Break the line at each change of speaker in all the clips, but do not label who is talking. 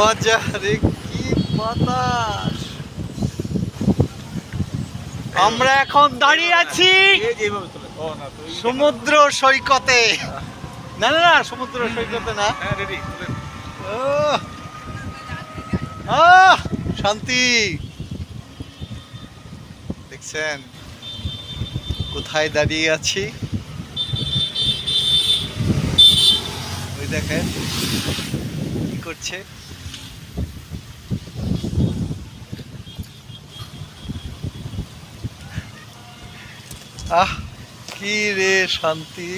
মজা রে কি বাতাস? আমরা এখন দাঁড়িয়ে আছি সমুদ্র সৈকতে। না না না সমুদ্র সৈকতে না।
হ্যাঁ!
শান্তি। দেখছেন কোথায় দাঁড়িয়ে আছি? ওই দেখেন কি করছে? আহ, কি রে শান্তি।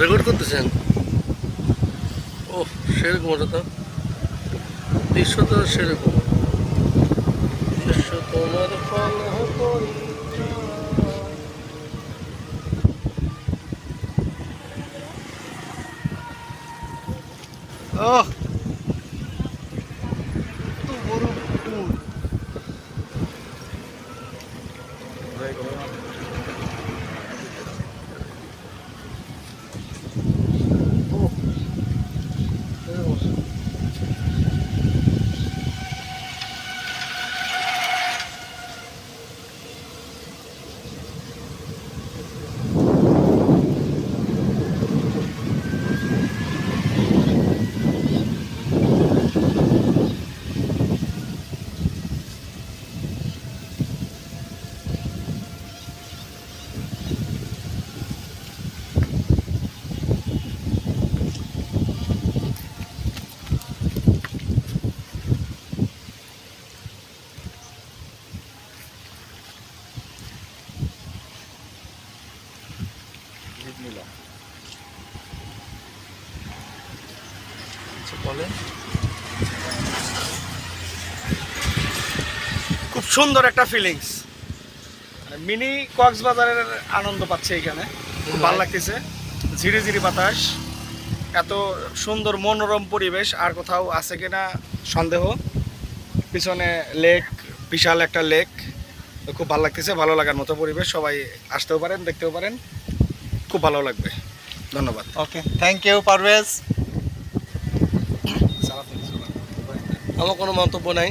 রেকর্ড করতেছেন? ও সেরকম ওটা তো। দৃশ্য তো সেরকম। দৃশ্য তোমার ফল
Oh.
আচ্ছা, বলেন।
খুব সুন্দর একটা ফিলিংস মিনি কক্সবাজারের আনন্দ পাচ্ছে এখানে। খুব ভালো লাগতেছে। ঝিরি ঝিরি বাতাস। এত সুন্দর মনোরম পরিবেশ। আর কোথাও আছে কিনা সন্দেহ? পিছনে লেক বিশাল একটা লেক খুব ভালো লাগতেছে। ভালো লাগার মতো পরিবেশ। সবাই আসতেও পারেন দেখতেও পারেন। খুব ভালো লাগবে ধন্যবাদ
ওকে থ্যাংক ইউ পারভেজ
আমার কোনো মন্তব্য নাই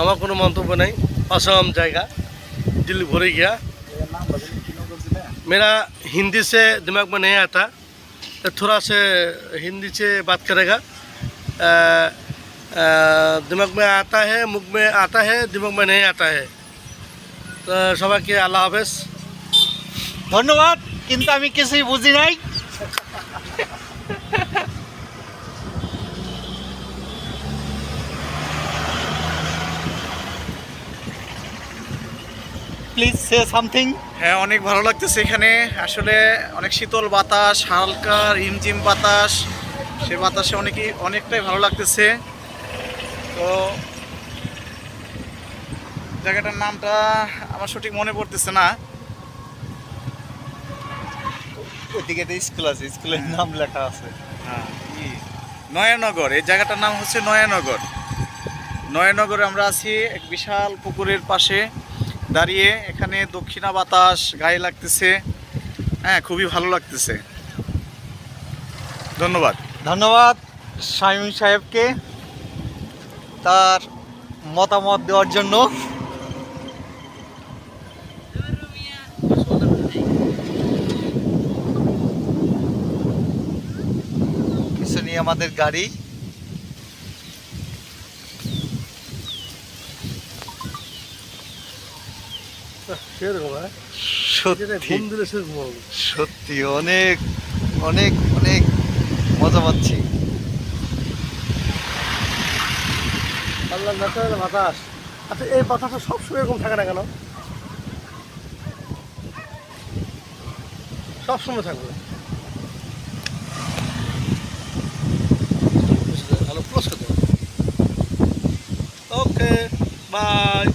আমার কোনো মন্তব্য নাই असम जाएगा दिल भरे गया मेरा हिंदी से दिमाग में नहीं आता तो थोड़ा से हिंदी से बात करेगा अ, अ, दिमाग में आता है मुख में आता है दिमाग में नहीं आता है তো সবাইকে আল্লাহ হাফেজ
ধন্যবাদ কিন্তু আমি কিছুই বুঝি নাই। প্লিজ সে সামথিং
হ্যাঁ অনেক ভালো লাগতেছে এখানে। আসলে অনেক শীতল বাতাস, হালকা রিমঝিম বাতাস, সে বাতাসে অনেকই, অনেকটাই ভালো লাগতেছে। তো জায়গাটার নামটা আমার সঠিক মনে পড়তেছে না।
ওইদিকে একটা স্কুল আছে স্কুলের নাম লেখা আছে।
হ্যাঁ, নয়ানগর এই জায়গাটার নাম হচ্ছে নয়ানগর। নয়ানগরে আমরা আছি এক বিশাল পুকুরের পাশে দাঁড়িয়ে এখানে দক্ষিণা বাতাস গায়ে লাগতেছে। হ্যাঁ খুবই ভালো লাগতেছে। ধন্যবাদ।
ধন্যবাদ শামীম সাহেবকে তার মতামত দেওয়ার জন্য পিছনে আমাদের গাড়ি।
হ্যাঁ?
সত্যি। অনেক অনেক অনেক মজা পাচ্ছি।
আল্লাহ বাতাস। আচ্ছা এই বাতাসটা সবসময় এরকম থাকে না কেন? সবসময় থাকবে। ভালো প্লাস ওকে বাই